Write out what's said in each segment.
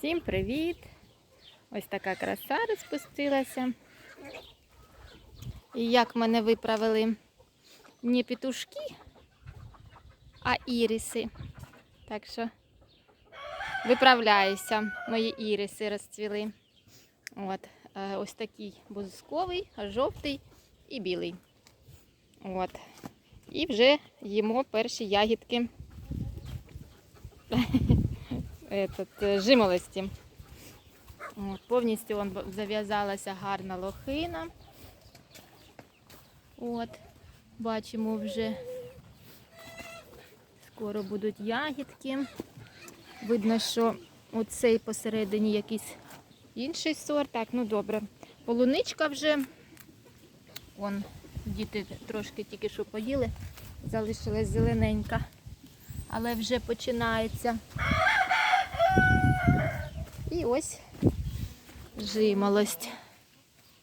Всім привіт! Ось така краса розпустилася. І як мене виправили не петушки, а іріси. Так що виправляюся, мої іриси розцвіли. От, е, ось такий бузковий, жовтий і білий. От. І вже їмо перші ягідки этот, е, жимолості. От, повністю он зав'язалася гарна лохина. От, бачимо вже. Скоро будуть ягідки. Видно, що оцей посередині якийсь інший сорт. Так, ну добре. Полуничка вже. Вон, діти трошки тільки що поїли, залишилась зелененька, але вже починається. І ось жимолость.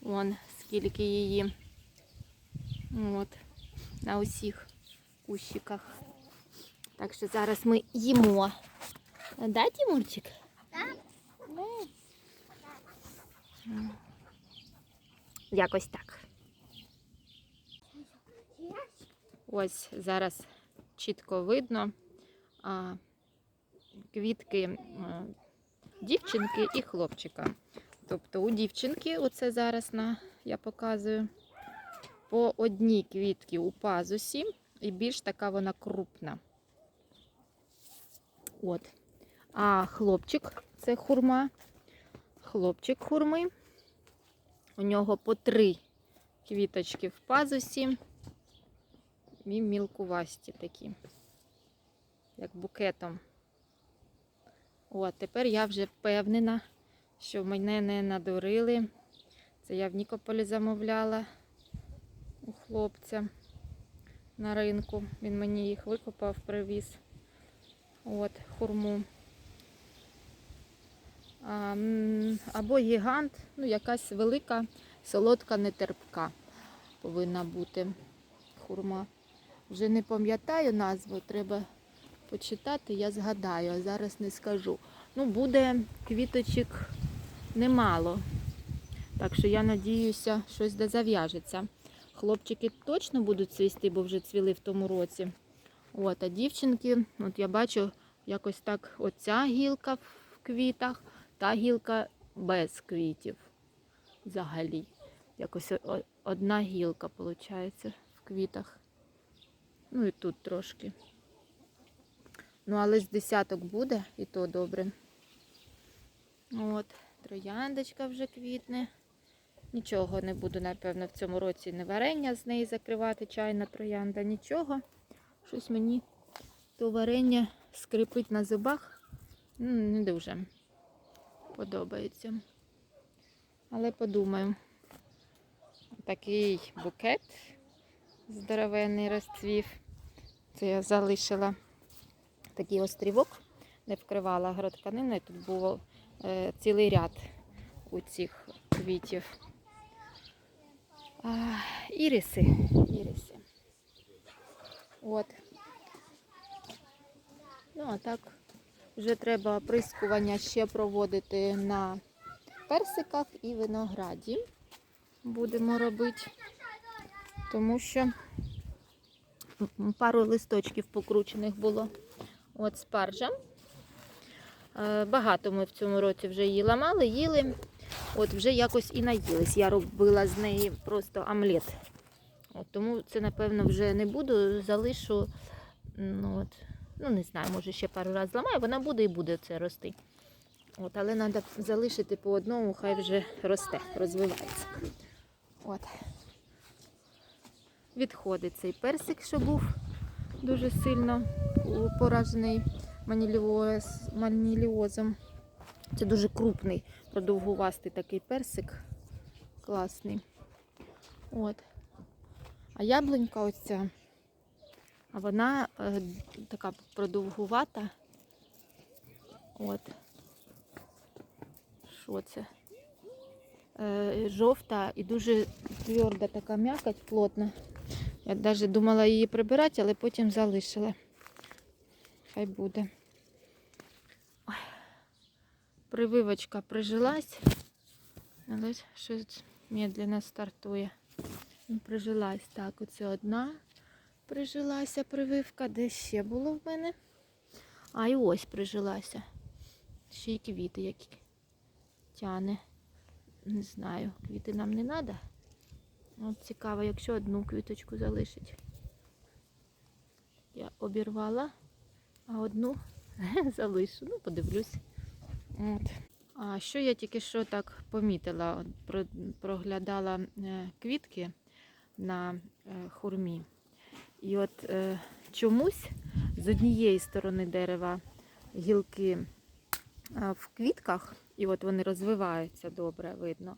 Вон скільки її. От, на усіх кущиках. Так що зараз ми їмо. Да, Тимурчик? Так. Якось так. Ось зараз чітко видно квітки а, дівчинки і хлопчика. Тобто у дівчинки, оце зараз на, я показую, по одній квітці у пазусі, і більш така вона крупна. От. А хлопчик це хурма. Хлопчик хурми. У нього по три квіточки в пазусі. І мілкувасті такі, як букетом. От, тепер я вже впевнена, що мене не надурили. Це я в Нікополі замовляла у хлопця на ринку. Він мені їх викопав, привіз. От, хурму. А, або гігант, ну, якась велика, солодка, нетерпка повинна бути хурма. Вже не пам'ятаю назву, треба почитати, я згадаю, а зараз не скажу. Ну, буде квіточок немало. Так що я надіюся, щось де зав'яжеться. Хлопчики точно будуть цвісти, бо вже цвіли в тому році. От, а дівчинки, от я бачу, якось так оця гілка в квітах, та гілка без квітів. Взагалі. Якось одна гілка, виходить, в квітах. Ну і тут трошки. Ну, але з десяток буде, і то добре. От, трояндочка вже квітне. Нічого не буду, напевно, в цьому році не варення з неї закривати, чайна троянда, нічого. Щось мені то варення скрипить на зубах. Не дуже подобається. Але подумаю. Такий букет здоровенний розцвів. Це я залишила такий острівок, не вкривала агротканиною. Тут був е, цілий ряд у цих квітів. А, іриси. іриси. От. Ну, а так, вже треба оприскування ще проводити на персиках і винограді. Будемо робити. Тому що пару листочків покручених було. От спаржа. Е, Багато ми в цьому році вже її ламали, їли. От вже якось і наїлись. Я робила з неї просто омлет. От, тому це, напевно, вже не буду, залишу. Ну, от, ну не знаю, може ще пару разів зламаю, вона буде і буде це рости. От, але треба залишити по одному, хай вже росте, розвивається. От. Відходить цей персик, що був дуже сильно поражений маніліоз- маніліозом. Це дуже крупний, продовгувастий такий персик. Класний. От. А яблунька оця, а вона е, така продовгувата. От. Що це? Е, жовта і дуже тверда така м'якоть, плотна. Я навіть думала її прибирати, але потім залишила. Хай буде. Прививочка прижилась, але щось медленно стартує. Ну, Прижилась. Так, оце одна прижилася прививка. Де ще було в мене? А і ось прижилася. Ще й квіти які тяне. Не знаю, квіти нам не треба. От цікаво, якщо одну квіточку залишить. Я обірвала, а одну залишу. Ну, подивлюсь. От. А що я тільки що так помітила, проглядала е, квітки на е, хурмі. І от е, чомусь з однієї сторони дерева гілки в квітках, і от вони розвиваються добре, видно.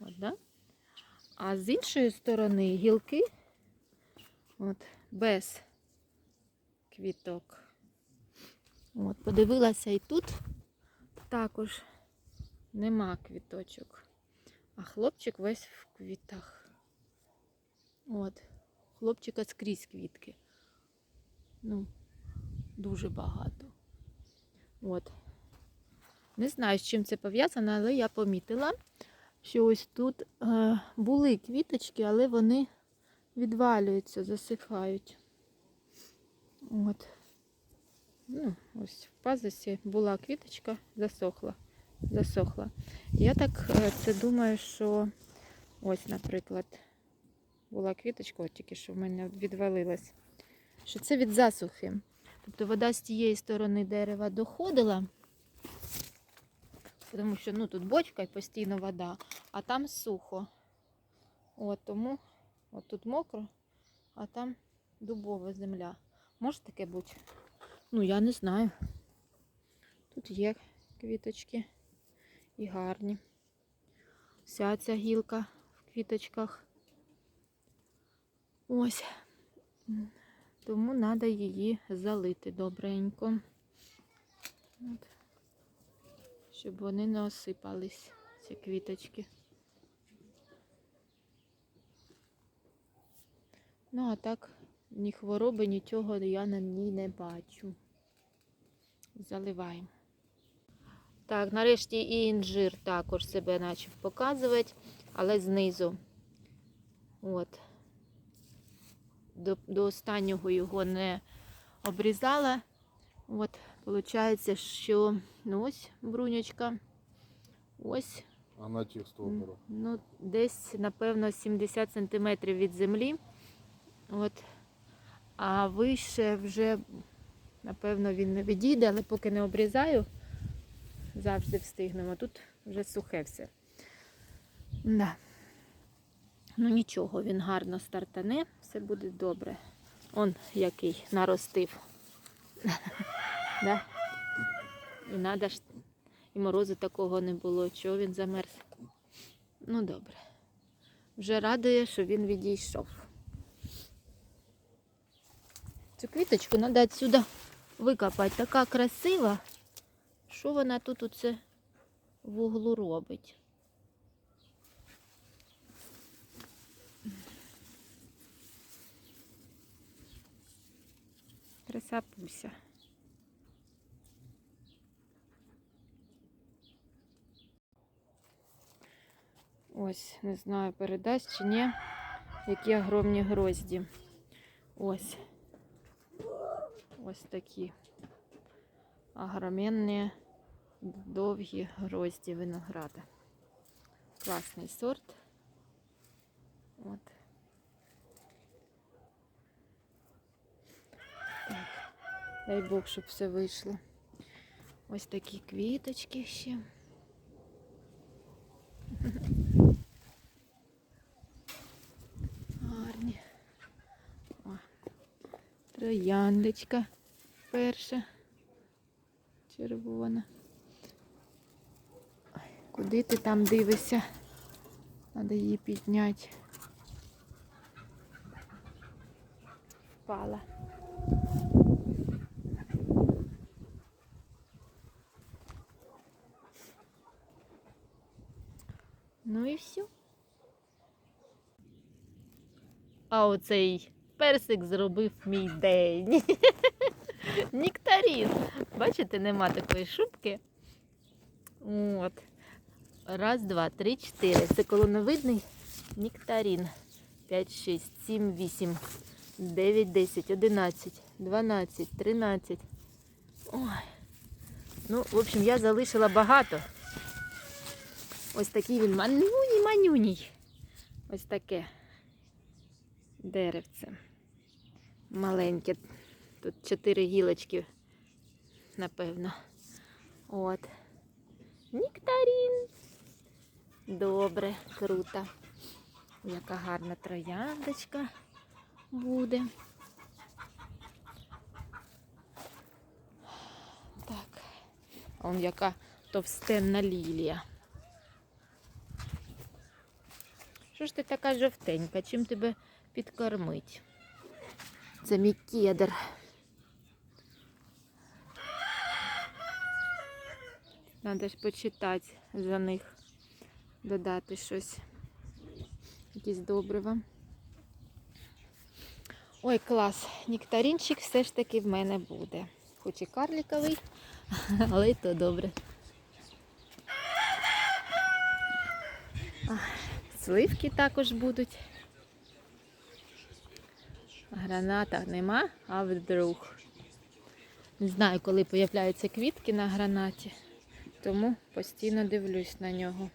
От, да? А з іншої сторони гілки от, без квіток. От, подивилася і тут також нема квіточок. А хлопчик весь в квітах. От. Хлопчика скрізь квітки. Ну, дуже багато. От. Не знаю, з чим це пов'язано, але я помітила, що ось тут е, були квіточки, але вони відвалюються, засихають. От. Ну, ось в пазусі була квіточка, засохла. засохла. Я так е, це думаю, що ось, наприклад, була квіточка, от тільки що в мене відвалилась. Що це від засухи. Тобто вода з тієї сторони дерева доходила, тому що ну, тут бочка і постійно вода, а там сухо. От тому от тут мокро, а там дубова земля. Може таке бути? Ну, я не знаю. Тут є квіточки і гарні. Вся ця гілка в квіточках. Ось. Тому треба її залити добренько. От. Щоб вони не осипались, ці квіточки. Ну, а так, ні хвороби, нічого я на ній не бачу. Заливаємо. Так, нарешті і інжир також себе почав показувати, але знизу. От. До, до останнього його не обрізала. От, виходить, що ну ось бруньочка. Ось А на тих стовбурах? Ну, десь, напевно, 70 см від землі. От. А вище вже, напевно, він не відійде, але поки не обрізаю, завжди встигнемо. Тут вже сухе все. Да. Ну нічого, він гарно стартане, все буде добре. Он який наростив. Да? І надо ж, і морозу такого не було, чого він замерз. Ну добре. Вже радує, що він відійшов. Цю квіточку треба відсюди викопати. Така красива. Що вона тут оце в углу робить? Краса. Ось, не знаю, передасть чи ні. Які огромні грозді. Ось. Ось такі огроменні, довгі грозді винограда. Класний сорт. От. Так. Дай Бог, щоб все вийшло. Ось такі квіточки ще. Гарні. О, трояндочка перша. Червона. Куди ти там дивишся? Треба її підняти. Впала. Ну і все. А оцей персик зробив мій день. Нектарін. Бачите, нема такої шубки. От. Раз, два, три, чотири. Це колоновидний нектарин. 5, 6, 7, 8, 9, 10, 11, 12, 13. Ой. Ну, в общем, я залишила багато. Ось такий він манюній, манюній. Ось таке деревце. Маленьке. Тут чотири гілочки, напевно. От. Нектарин. Добре, круто. Яка гарна трояндочка буде. Так. Он яка товстенна лілія. Що ж ти така жовтенька? Чим тебе підкормить? Це мій кедр. Треба ж почитати за них, додати щось, якісь добрива. Ой, клас, нектаринчик все ж таки в мене буде. Хоч і карліковий, але й то добре. Сливки також будуть. Граната нема, а вдруг. Не знаю, коли появляються квітки на гранаті, тому постійно дивлюсь на нього.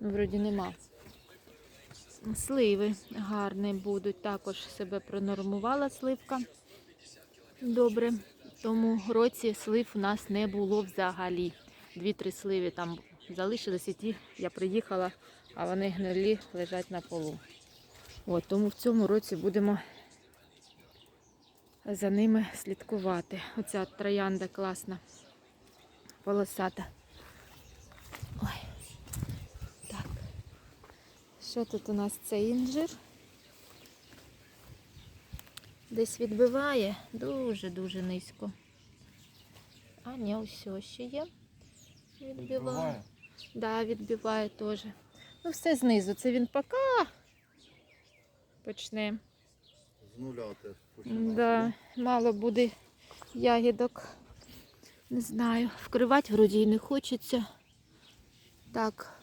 Ну, вроді нема. Сливи гарні будуть. Також себе пронормувала сливка. Добре. Тому році слив у нас не було взагалі. Дві-три сливи там залишилися, ті я приїхала, а вони гнилі лежать на полу. От, тому в цьому році будемо за ними слідкувати. Оця троянда класна, полосата. Ой. Так. Що тут у нас це інжир? Десь відбиває дуже-дуже низько. А, ні, ось ще є. Відбиває. Да, відбиває теж. Ну, все знизу. Це він поки почне. З нуля теж починає. Да, мало буде ягідок. Не знаю. Вкривати вроді і не хочеться. Так.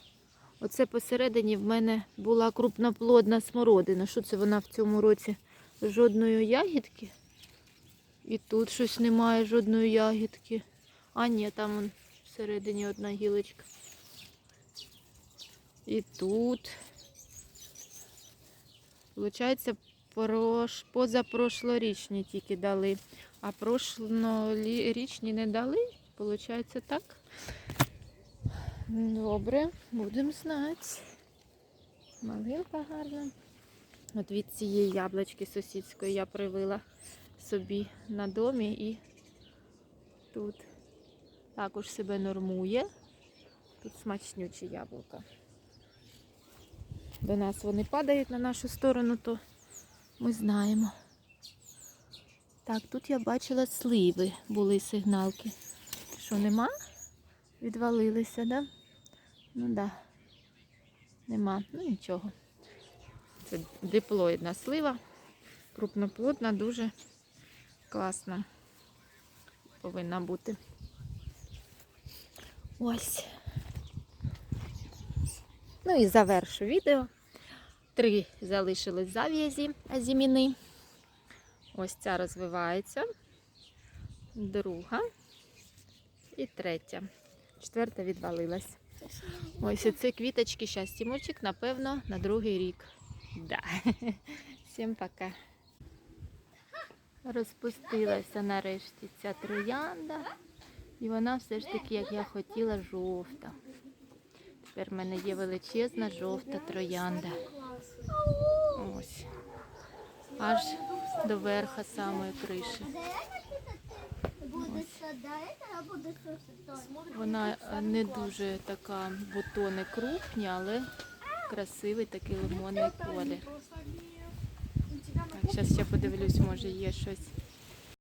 Оце посередині в мене була крупноплодна смородина. Що це вона в цьому році? Жодної ягідки. І тут щось немає жодної ягідки. А ні, там вон всередині одна гілочка. І тут. Прош... позапрошлорічні тільки дали, а прошлорічні не дали. Получається так. Добре, будемо знати. Малинка гарна. От від цієї яблучки сусідської я привила собі на домі і тут також себе нормує. Тут смачнючі яблука. До нас вони падають на нашу сторону, то ми знаємо. Так, тут я бачила сливи, були сигналки. Що нема? Відвалилися, да? Ну так. Да. Нема. Ну нічого. Це диплоїдна слива. Крупноплодна, дуже класна. Повинна бути. Ось. Ну і завершу відео. Три залишились зав'язі азіміни. Ось ця розвивається. Друга і третя. Четверта відвалилась. Ось оце квіточки щастімочок, напевно, на другий рік. Да. Всім пока. Розпустилася нарешті ця троянда. І вона все ж таки, як я хотіла, жовта. Тепер в мене є величезна жовта троянда. Ось. Аж до верха самої криші. Вона е, не дуже така, бутони крупні, але красивий такий лимонний колір. Так, зараз ще подивлюсь, може є щось